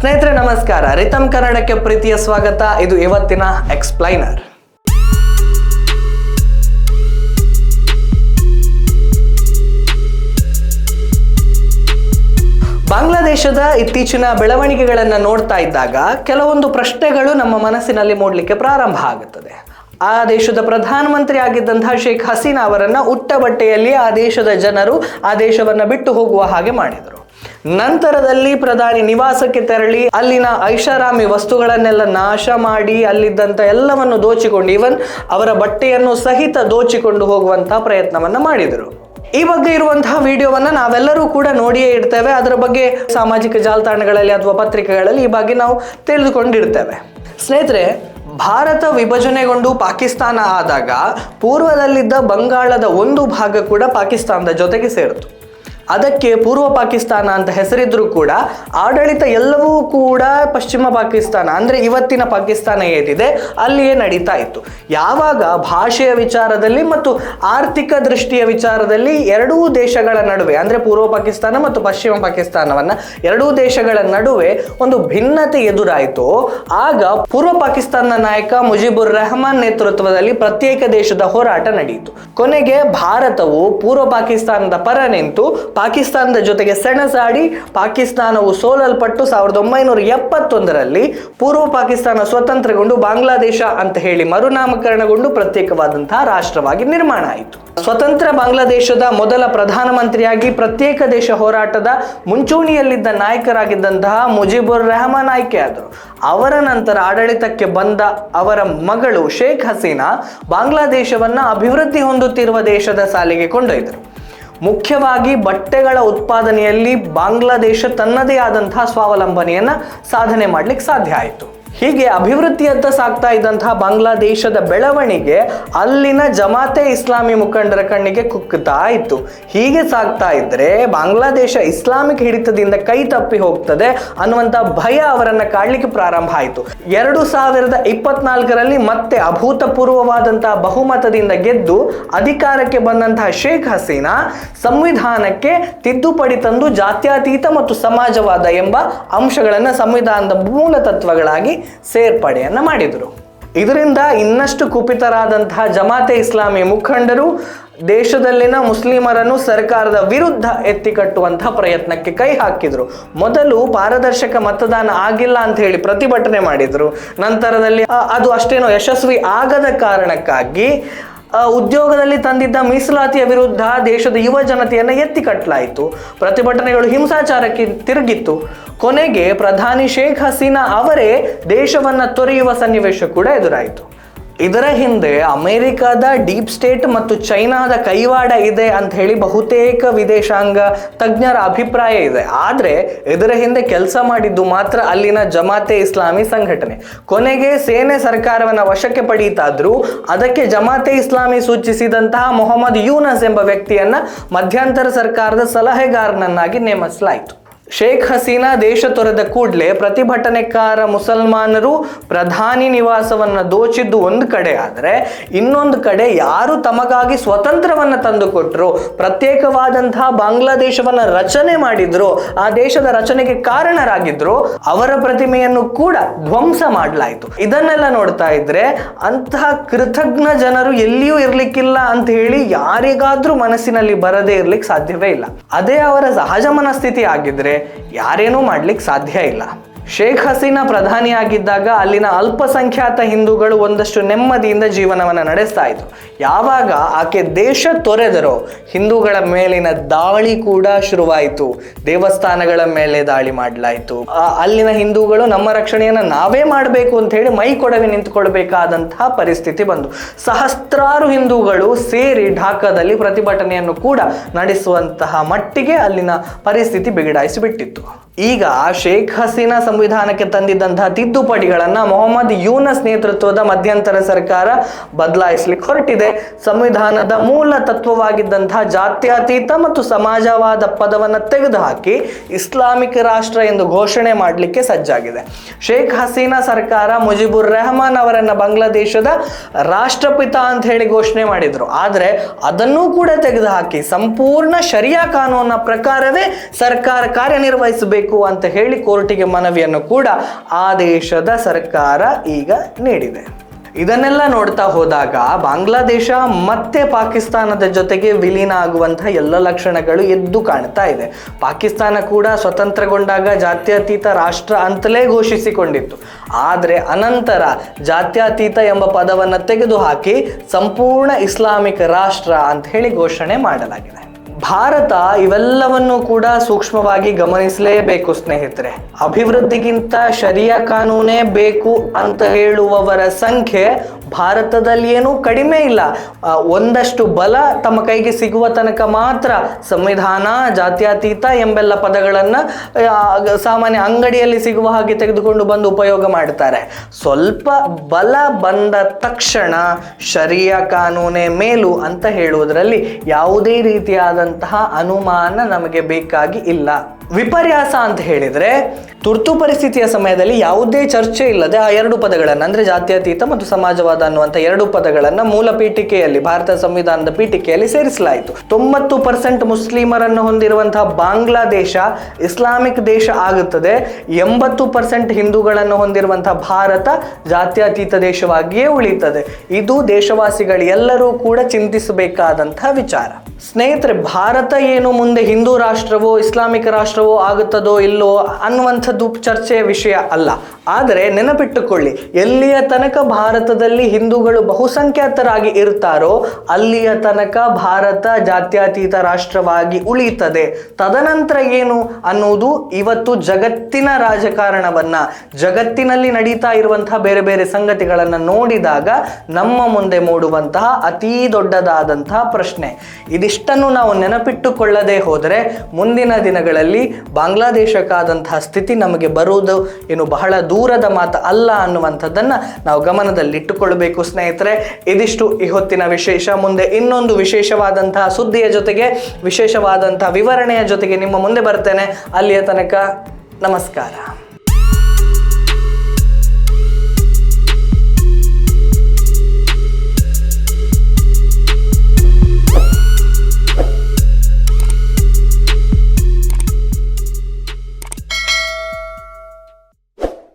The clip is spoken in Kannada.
ಸ್ನೇಹಿತರೆ, ನಮಸ್ಕಾರ. ರಿತಮ್ ಕನ್ನಡಕ್ಕೆ ಪ್ರೀತಿಯ ಸ್ವಾಗತ. ಇದು ಇವತ್ತಿನ ಎಕ್ಸ್ಪ್ಲೈನರ್ ಬಾಂಗ್ಲಾದೇಶದ ಇತ್ತೀಚಿನ ಬೆಳವಣಿಗೆಗಳನ್ನು ನೋಡ್ತಾ ಇದ್ದಾಗ ಕೆಲವೊಂದು ಪ್ರಶ್ನೆಗಳು ನಮ್ಮ ಮನಸ್ಸಿನಲ್ಲಿ ಮೂಡಲಿಕ್ಕೆ ಪ್ರಾರಂಭ ಆಗುತ್ತದೆ. ಆ ದೇಶದ ಪ್ರಧಾನಮಂತ್ರಿ ಆಗಿದ್ದಂತಹ ಶೇಖ್ ಹಸೀನಾ ಅವರನ್ನು ಉಟ್ಟ ಬಟ್ಟೆಯಲ್ಲಿ ಆ ದೇಶದ ಜನರು ಆ ದೇಶವನ್ನು ಬಿಟ್ಟು ಹೋಗುವ ಹಾಗೆ ಮಾಡಿದರು. ನಂತರದಲ್ಲಿ ಪ್ರಧಾನಿ ನಿವಾಸಕ್ಕೆ ತೆರಳಿ ಅಲ್ಲಿನ ಐಷಾರಾಮಿ ವಸ್ತುಗಳನ್ನೆಲ್ಲ ನಾಶ ಮಾಡಿ ಅಲ್ಲಿದ್ದಂಥ ಎಲ್ಲವನ್ನು ದೋಚಿಕೊಂಡು ಇವನ್ ಅವರ ಬಟ್ಟೆಯನ್ನು ಸಹಿತ ದೋಚಿಕೊಂಡು ಹೋಗುವಂತಹ ಪ್ರಯತ್ನವನ್ನ ಮಾಡಿದರು. ಈ ಬಗ್ಗೆ ಇರುವಂತಹ ವಿಡಿಯೋವನ್ನ ನಾವೆಲ್ಲರೂ ಕೂಡ ನೋಡಿಯೇ ಇರ್ತೇವೆ. ಅದರ ಬಗ್ಗೆ ಸಾಮಾಜಿಕ ಜಾಲತಾಣಗಳಲ್ಲಿ ಅಥವಾ ಪತ್ರಿಕೆಗಳಲ್ಲಿ ಈ ಬಗ್ಗೆ ನಾವು ತಿಳಿದುಕೊಂಡಿರ್ತೇವೆ. ಸ್ನೇಹಿತರೆ, ಭಾರತ ವಿಭಜನೆಗೊಂಡು ಪಾಕಿಸ್ತಾನ ಆದಾಗ ಪೂರ್ವದಲ್ಲಿದ್ದ ಬಂಗಾಳದ ಒಂದು ಭಾಗ ಕೂಡ ಪಾಕಿಸ್ತಾನದ ಜೊತೆಗೆ ಸೇರಿತು. ಅದಕ್ಕೆ ಪೂರ್ವ ಪಾಕಿಸ್ತಾನ ಅಂತ ಹೆಸರಿದ್ರೂ ಕೂಡ ಆಡಳಿತ ಎಲ್ಲವೂ ಕೂಡ ಪಶ್ಚಿಮ ಪಾಕಿಸ್ತಾನ, ಅಂದ್ರೆ ಇವತ್ತಿನ ಪಾಕಿಸ್ತಾನ ಏನಿದೆ, ಅಲ್ಲಿಯೇ ನಡೀತಾ ಇತ್ತು. ಯಾವಾಗ ಭಾಷೆಯ ವಿಚಾರದಲ್ಲಿ ಮತ್ತು ಆರ್ಥಿಕ ದೃಷ್ಟಿಯ ವಿಚಾರದಲ್ಲಿ ಎರಡೂ ದೇಶಗಳ ನಡುವೆ, ಅಂದ್ರೆ ಪೂರ್ವ ಪಾಕಿಸ್ತಾನ ಮತ್ತು ಪಶ್ಚಿಮ ಪಾಕಿಸ್ತಾನವನ್ನ ಎರಡೂ ದೇಶಗಳ ನಡುವೆ ಒಂದು ಭಿನ್ನತೆ ಎದುರಾಯಿತು, ಆಗ ಪೂರ್ವ ಪಾಕಿಸ್ತಾನದ ನಾಯಕ ಮುಜಿಬುರ್ ರೆಹಮಾನ್ ನೇತೃತ್ವದಲ್ಲಿ ಪ್ರತ್ಯೇಕ ದೇಶದ ಹೋರಾಟ ನಡೆಯಿತು ಕೊನೆಗೆ ಭಾರತವು ಪೂರ್ವ ಪಾಕಿಸ್ತಾನದ ಪರ ನಿಂತು ಪಾಕಿಸ್ತಾನದ ಜೊತೆಗೆ ಸೆಣಸಾಡಿ ಪಾಕಿಸ್ತಾನವು ಸೋಲಲ್ಪಟ್ಟು ಸಾವಿರದ ಒಂಬೈನೂರ ಎಪ್ಪತ್ತೊಂದರಲ್ಲಿ ಪೂರ್ವ ಪಾಕಿಸ್ತಾನ ಸ್ವತಂತ್ರಗೊಂಡು ಬಾಂಗ್ಲಾದೇಶ ಅಂತ ಹೇಳಿ ಮರುನಾಮಕರಣಗೊಂಡು ಪ್ರತ್ಯೇಕವಾದಂತಹ ರಾಷ್ಟ್ರವಾಗಿ ನಿರ್ಮಾಣ ಆಯಿತು. ಸ್ವತಂತ್ರ ಬಾಂಗ್ಲಾದೇಶದ ಮೊದಲ ಪ್ರಧಾನಮಂತ್ರಿಯಾಗಿ ಪ್ರತ್ಯೇಕ ದೇಶ ಹೋರಾಟದ ಮುಂಚೂಣಿಯಲ್ಲಿದ್ದ ನಾಯಕರಾಗಿದ್ದಂತಹ ಮುಜಿಬುರ್ ರೆಹಮಾನ್ ಆಯ್ಕೆಯಾದರು ಅವರ ನಂತರ ಆಡಳಿತಕ್ಕೆ ಬಂದ ಅವರ ಮಗಳು ಶೇಖ್ ಹಸೀನಾ ಬಾಂಗ್ಲಾದೇಶವನ್ನ ಅಭಿವೃದ್ಧಿ ಹೊಂದುತ್ತಿರುವ ದೇಶದ ಸಾಲಿಗೆ ಕೊಂಡೊಯ್ದರು. ಮುಖ್ಯವಾಗಿ ಬಟ್ಟೆಗಳ ಉತ್ಪಾದನೆಯಲ್ಲಿ ಬಾಂಗ್ಲಾದೇಶ ತನ್ನದೇ ಆದಂತಹ ಸ್ವಾವಲಂಬನೆಯನ್ನು ಸಾಧನೆ ಮಾಡಲಿಕ್ಕೆ ಸಾಧ್ಯ ಆಯಿತು. ಹೀಗೆ ಅಭಿವೃದ್ಧಿಯತ್ತ ಸಾಗ್ತಾ ಇದ್ದಂತಹ ಬಾಂಗ್ಲಾದೇಶದ ಬೆಳವಣಿಗೆ ಅಲ್ಲಿನ ಜಮಾತೆ ಇಸ್ಲಾಮಿ ಮುಖಂಡರ ಕಣ್ಣಿಗೆ ಕುಕ್ಕುತ್ತಾ ಇತ್ತು. ಹೀಗೆ ಸಾಗ್ತಾ ಇದ್ರೆ ಬಾಂಗ್ಲಾದೇಶ ಇಸ್ಲಾಮಿಕ್ ಹಿಡಿತದಿಂದ ಕೈ ತಪ್ಪಿ ಹೋಗ್ತದೆ ಅನ್ನುವಂತ ಭಯ ಅವರನ್ನ ಕಾಡ್ಲಿಕ್ಕೆ ಪ್ರಾರಂಭ ಆಯಿತು. ಎರಡು ಸಾವಿರದ ಇಪ್ಪತ್ನಾಲ್ಕರಲ್ಲಿ ಮತ್ತೆ ಅಭೂತಪೂರ್ವವಾದಂತಹ ಬಹುಮತದಿಂದ ಗೆದ್ದು ಅಧಿಕಾರಕ್ಕೆ ಬಂದಂತಹ ಶೇಖ್ ಹಸೀನಾ ಸಂವಿಧಾನಕ್ಕೆ ತಿದ್ದುಪಡಿ ತಂದು ಜಾತ್ಯತೀತ ಮತ್ತು ಸಮಾಜವಾದ ಎಂಬ ಅಂಶಗಳನ್ನು ಸಂವಿಧಾನದ ಮೂಲ ತತ್ವಗಳಾಗಿ ಸೇರ್ಪಡೆಯನ್ನ ಮಾಡಿದರು. ಇದರಿಂದ ಇನ್ನಷ್ಟು ಕುಪಿತರಾದಂತಹ ಜಮಾತೆ ಇಸ್ಲಾಮಿ ಮುಖಂಡರು ದೇಶದಲ್ಲಿನ ಮುಸ್ಲಿಮರನ್ನು ಸರ್ಕಾರದ ವಿರುದ್ಧ ಎತ್ತಿಕಟ್ಟುವಂತಹ ಪ್ರಯತ್ನಕ್ಕೆ ಕೈ ಹಾಕಿದ್ರು. ಮೊದಲು ಪಾರದರ್ಶಕ ಮತದಾನ ಆಗಿಲ್ಲ ಅಂತ ಹೇಳಿ ಪ್ರತಿಭಟನೆ ಮಾಡಿದ್ರು. ನಂತರದಲ್ಲಿ ಅದು ಅಷ್ಟೇನೋ ಯಶಸ್ವಿ ಆಗದ ಕಾರಣಕ್ಕಾಗಿ ಉದ್ಯೋಗದಲ್ಲಿ ತಂದಿದ್ದ ಮೀಸಲಾತಿಯ ವಿರುದ್ಧ ದೇಶದ ಯುವ ಜನತೆಯನ್ನು ಎತ್ತಿ ಕಟ್ಟಲಾಯಿತು ಪ್ರತಿಭಟನೆಗಳು ಹಿಂಸಾಚಾರಕ್ಕೆ ತಿರುಗಿತ್ತು. ಕೊನೆಗೆ ಪ್ರಧಾನಿ ಶೇಖ್ ಹಸೀನಾ ಅವರೇ ದೇಶವನ್ನ ತೊರೆಯುವ ಸನ್ನಿವೇಶ ಕೂಡ ಎದುರಾಯಿತು. ಇದರ ಹಿಂದೆ ಅಮೆರಿಕದ ಡೀಪ್ ಸ್ಟೇಟ್ ಮತ್ತು ಚೈನಾದ ಕೈವಾಡ ಇದೆ ಅಂತ ಹೇಳಿ ಬಹುತೇಕ ವಿದೇಶಾಂಗ ತಜ್ಞರ ಅಭಿಪ್ರಾಯ ಇದೆ. ಆದರೆ ಇದರ ಹಿಂದೆ ಕೆಲಸ ಮಾಡಿದ್ದು ಮಾತ್ರ ಅಲ್ಲಿನ ಜಮಾತೆ ಇಸ್ಲಾಮಿ ಸಂಘಟನೆ. ಕೊನೆಗೆ ಸೇನೆ ಸರ್ಕಾರವನ್ನು ವಶಕ್ಕೆ ಪಡೀತಾದ್ರೂ ಅದಕ್ಕೆ ಜಮಾತೆ ಇಸ್ಲಾಮಿ ಸೂಚಿಸಿದಂತಹ ಮೊಹಮ್ಮದ್ ಯೂನಸ್ ಎಂಬ ವ್ಯಕ್ತಿಯನ್ನು ಮಧ್ಯಂತರ ಸರ್ಕಾರದ ಸಲಹೆಗಾರನನ್ನಾಗಿ ನೇಮಿಸಲಾಯಿತು. ಶೇಖ್ ಹಸೀನಾ ದೇಶ ತೊರೆದ ಕೂಡಲೇ ಪ್ರತಿಭಟನೆಕಾರ ಮುಸಲ್ಮಾನರು ಪ್ರಧಾನಿ ನಿವಾಸವನ್ನ ದೋಚಿದ್ದು ಒಂದು ಕಡೆ. ಆದರೆ ಇನ್ನೊಂದು ಕಡೆ ಯಾರು ತಮಗಾಗಿ ಸ್ವತಂತ್ರವನ್ನ ತಂದುಕೊಟ್ರು ಪ್ರತ್ಯೇಕವಾದಂತಹ ಬಾಂಗ್ಲಾದೇಶವನ್ನ ರಚನೆ ಮಾಡಿದ್ರು, ಆ ದೇಶದ ರಚನೆಗೆ ಕಾರಣರಾಗಿದ್ರು, ಅವರ ಪ್ರತಿಮೆಯನ್ನು ಕೂಡ ಧ್ವಂಸ ಮಾಡಲಾಯಿತು. ಇದನ್ನೆಲ್ಲ ನೋಡ್ತಾ ಇದ್ರೆ ಅಂತಹ ಕೃತಜ್ಞ ಜನರು ಎಲ್ಲಿಯೂ ಇರ್ಲಿಕ್ಕಿಲ್ಲ ಅಂತ ಹೇಳಿ ಯಾರಿಗಾದ್ರೂ ಮನಸ್ಸಿನಲ್ಲಿ ಬರದೇ ಇರ್ಲಿಕ್ಕೆ ಸಾಧ್ಯವೇ ಇಲ್ಲ. ಅದೇ ಅವರ ಸಹಜ ಮನಸ್ಥಿತಿ ಆಗಿದ್ರೆ ಯಾರೇನೂ ಮಾಡ್ಲಿಕ್ಕೆ ಸಾಧ್ಯ ಇಲ್ಲ. ಶೇಖ್ ಹಸೀನಾ ಪ್ರಧಾನಿಯಾಗಿದ್ದಾಗ ಅಲ್ಲಿನ ಅಲ್ಪಸಂಖ್ಯಾತ ಹಿಂದೂಗಳು ಒಂದಷ್ಟು ನೆಮ್ಮದಿಯಿಂದ ಜೀವನವನ್ನು ನಡೆಸ್ತಾ ಇದ್ರು. ಯಾವಾಗ ಆಕೆ ದೇಶ ತೊರೆದರೋ ಹಿಂದೂಗಳ ಮೇಲಿನ ದಾಳಿ ಕೂಡ ಶುರುವಾಯಿತು. ದೇವಸ್ಥಾನಗಳ ಮೇಲೆ ದಾಳಿ ಮಾಡಲಾಯಿತು. ಅಲ್ಲಿನ ಹಿಂದೂಗಳು ನಮ್ಮ ರಕ್ಷಣೆಯನ್ನು ನಾವೇ ಮಾಡಬೇಕು ಅಂತ ಹೇಳಿ ಮೈ ಕೊಡವೆ ನಿಂತುಕೊಳ್ಬೇಕಾದಂತಹ ಪರಿಸ್ಥಿತಿ ಬಂತು ಸಹಸ್ರಾರು ಹಿಂದೂಗಳು ಸೇರಿ ಢಾಕಾದಲ್ಲಿ ಪ್ರತಿಭಟನೆಯನ್ನು ಕೂಡ ನಡೆಸುವಂತಹ ಮಟ್ಟಿಗೆ ಅಲ್ಲಿನ ಪರಿಸ್ಥಿತಿ ಬಿಗಡಾಯಿಸಿಬಿಟ್ಟಿತ್ತು. ಈಗ ಶೇಖ್ ಹಸೀನಾ ಸಂವಿಧಾನಕ್ಕೆ ತಂದಿದ್ದಂತಹ ತಿದ್ದುಪಡಿಗಳನ್ನ ಮೊಹಮ್ಮದ್ ಯೂನಸ್ ನೇತೃತ್ವದ ಮಧ್ಯಂತರ ಸರ್ಕಾರ ಬದಲಾಯಿಸಲಿಕ್ಕೆ ಹೊರಟಿದೆ. ಸಂವಿಧಾನದ ಮೂಲ ತತ್ವವಾಗಿದ್ದಂತಹ ಜಾತ್ಯತೀತ ಮತ್ತು ಸಮಾಜವಾದ ಪದವನ್ನ ತೆಗೆದುಹಾಕಿ ಇಸ್ಲಾಮಿಕ್ ರಾಷ್ಟ್ರ ಎಂದು ಘೋಷಣೆ ಮಾಡಲಿಕ್ಕೆ ಸಜ್ಜಾಗಿದೆ. ಶೇಖ್ ಹಸೀನಾ ಸರ್ಕಾರ ಮುಜಿಬುರ್ ರೆಹಮಾನ್ ಅವರನ್ನ ಬಾಂಗ್ಲಾದೇಶದ ರಾಷ್ಟ್ರಪಿತ ಅಂತ ಹೇಳಿ ಘೋಷಣೆ ಮಾಡಿದ್ರು. ಆದ್ರೆ ಅದನ್ನೂ ಕೂಡ ತೆಗೆದುಹಾಕಿ ಸಂಪೂರ್ಣ ಶರಿಯಾ ಕಾನೂನ ಪ್ರಕಾರವೇ ಸರ್ಕಾರ ಕಾರ್ಯನಿರ್ವಹಿಸಬೇಕು ಅಂತ ಹೇಳಿ ಕೋರ್ಟಿಗೆ ಮನವಿಯನ್ನು ಮಾಹಿತಿಯನ್ನು ಕೂಡ ಆ ದೇಶದ ಸರ್ಕಾರ ಈಗ ನೀಡಿದೆ. ಇದನ್ನೆಲ್ಲ ನೋಡ್ತಾ ಹೋದಾಗ ಬಾಂಗ್ಲಾದೇಶ ಮತ್ತೆ ಪಾಕಿಸ್ತಾನದ ಜೊತೆಗೆ ವಿಲೀನ ಆಗುವಂತಹ ಎಲ್ಲ ಲಕ್ಷಣಗಳು ಎದ್ದು ಕಾಣ್ತಾ ಇದೆ. ಪಾಕಿಸ್ತಾನ ಕೂಡ ಸ್ವತಂತ್ರಗೊಂಡಾಗ ಜಾತ್ಯತೀತ ರಾಷ್ಟ್ರ ಅಂತಲೇ ಘೋಷಿಸಿಕೊಂಡಿತ್ತು. ಆದರೆ ಅನಂತರ ಜಾತ್ಯತೀತ ಎಂಬ ಪದವನ್ನು ತೆಗೆದುಹಾಕಿ ಸಂಪೂರ್ಣ ಇಸ್ಲಾಮಿಕ್ ರಾಷ್ಟ್ರ ಅಂತ ಹೇಳಿ ಘೋಷಣೆ ಮಾಡಲಾಗಿದೆ. ಭಾರತ ಇವೆಲ್ಲವನ್ನು ಕೂಡ ಸೂಕ್ಷ್ಮವಾಗಿ ಗಮನಿಸಲೇಬೇಕು ಸ್ನೇಹಿತರೆ. ಅಭಿವೃದ್ಧಿಗಿಂತ ಶರಿಯ ಕಾನೂನೇ ಬೇಕು ಅಂತ ಹೇಳುವವರ ಸಂಖ್ಯೆ ಭಾರತದಲ್ಲಿ ಏನೂ ಕಡಿಮೆ ಇಲ್ಲ. ಒಂದಷ್ಟು ಬಲ ತಮ್ಮ ಕೈಗೆ ಸಿಗುವ ತನಕ ಮಾತ್ರ ಸಂವಿಧಾನ, ಜಾತ್ಯತೀತ ಎಂಬೆಲ್ಲ ಪದಗಳನ್ನು ಸಾಮಾನ್ಯ ಅಂಗಡಿಯಲ್ಲಿ ಸಿಗುವ ಹಾಗೆ ತೆಗೆದುಕೊಂಡು ಬಂದು ಉಪಯೋಗ ಮಾಡ್ತಾರೆ. ಸ್ವಲ್ಪ ಬಲ ಬಂದ ತಕ್ಷಣ ಶರಿಯ ಕಾನೂನೇ ಮೇಲು ಅಂತ ಹೇಳುವುದರಲ್ಲಿ ಯಾವುದೇ ರೀತಿಯಾದಂತಹ ಅನುಮಾನ ನಮಗೆ ಬೇಕಾಗಿ ಇಲ್ಲ. ವಿಪರ್ಯಾಸ ಅಂತ ಹೇಳಿದ್ರೆ ತುರ್ತು ಪರಿಸ್ಥಿತಿಯ ಸಮಯದಲ್ಲಿ ಯಾವುದೇ ಚರ್ಚೆ ಇಲ್ಲದೆ ಆ ಎರಡು ಪದಗಳನ್ನು, ಅಂದರೆ ಜಾತ್ಯತೀತ ಮತ್ತು ಸಮಾಜವಾದ ಅನ್ನುವಂಥ ಎರಡು ಪದಗಳನ್ನು ಮೂಲ ಪೀಠಿಕೆಯಲ್ಲಿ, ಭಾರತ ಸಂವಿಧಾನದ ಪೀಠಿಕೆಯಲ್ಲಿ ಸೇರಿಸಲಾಯಿತು. ತೊಂಬತ್ತು ಪರ್ಸೆಂಟ್ ಮುಸ್ಲಿಮರನ್ನು ಹೊಂದಿರುವಂತಹ ಬಾಂಗ್ಲಾದೇಶ ಇಸ್ಲಾಮಿಕ್ ದೇಶ ಆಗುತ್ತದೆ. ಎಂಬತ್ತು ಪರ್ಸೆಂಟ್ ಹಿಂದೂಗಳನ್ನು ಹೊಂದಿರುವಂತಹ ಭಾರತ ಜಾತ್ಯತೀತ ದೇಶವಾಗಿಯೇ ಉಳಿಯುತ್ತದೆ. ಇದು ದೇಶವಾಸಿಗಳು ಎಲ್ಲರೂ ಕೂಡ ಚಿಂತಿಸಬೇಕಾದಂತಹ ವಿಚಾರ. ಸ್ನೇಹಿತರೆ, ಭಾರತ ಏನು ಮುಂದೆ ಹಿಂದೂ ರಾಷ್ಟ್ರವೋ, ಇಸ್ಲಾಮಿಕ್ ರಾಷ್ಟ್ರವೋ ಆಗುತ್ತದೋ ಇಲ್ಲೋ ಅನ್ನುವಂಥದ್ದು ಚರ್ಚೆಯ ವಿಷಯ ಅಲ್ಲ. ಆದರೆ ನೆನಪಿಟ್ಟುಕೊಳ್ಳಿ, ಎಲ್ಲಿಯ ತನಕ ಭಾರತದಲ್ಲಿ ಹಿಂದೂಗಳು ಬಹುಸಂಖ್ಯಾತರಾಗಿ ಇರ್ತಾರೋ, ಅಲ್ಲಿಯ ತನಕ ಭಾರತ ಜಾತ್ಯತೀತ ರಾಷ್ಟ್ರವಾಗಿ ಉಳಿಯುತ್ತದೆ. ತದನಂತರ ಏನು ಅನ್ನುವುದು ಇವತ್ತು ಜಗತ್ತಿನ ರಾಜಕಾರಣವನ್ನ, ಜಗತ್ತಿನಲ್ಲಿ ನಡೀತಾ ಇರುವಂತಹ ಬೇರೆ ಬೇರೆ ಸಂಗತಿಗಳನ್ನು ನೋಡಿದಾಗ ನಮ್ಮ ಮುಂದೆ ಮೂಡುವಂತಹ ಅತೀ ದೊಡ್ಡದಾದಂತಹ ಪ್ರಶ್ನೆ. ಇದಿಷ್ಟನ್ನು ನಾವು ನೆನಪಿಟ್ಟುಕೊಳ್ಳದೆ ಹೋದರೆ ಮುಂದಿನ ದಿನಗಳಲ್ಲಿ ಬಾಂಗ್ಲಾದೇಶಕ್ಕಾದಂತಹ ಸ್ಥಿತಿ ನಮಗೆ ಬರುವುದು ಏನು ಬಹಳ ದೂರದ ಮಾತು ಅಲ್ಲ ಅನ್ನುವಂಥದ್ದನ್ನು ನಾವು ಗಮನದಲ್ಲಿಟ್ಟುಕೊಳ್ಳಬೇಕು ಸ್ನೇಹಿತರೆ, ಇದಿಷ್ಟು ಈ ಹೊತ್ತಿನ ವಿಶೇಷ. ಮುಂದೆ ಇನ್ನೊಂದು ವಿಶೇಷವಾದಂತಹ ಸುದ್ದಿಯ ಜೊತೆಗೆ, ವಿಶೇಷವಾದಂತಹ ವಿವರಣೆಯ ಜೊತೆಗೆ ನಿಮ್ಮ ಮುಂದೆ ಬರ್ತೇನೆ. ಅಲ್ಲಿಯ ತನಕ ನಮಸ್ಕಾರ.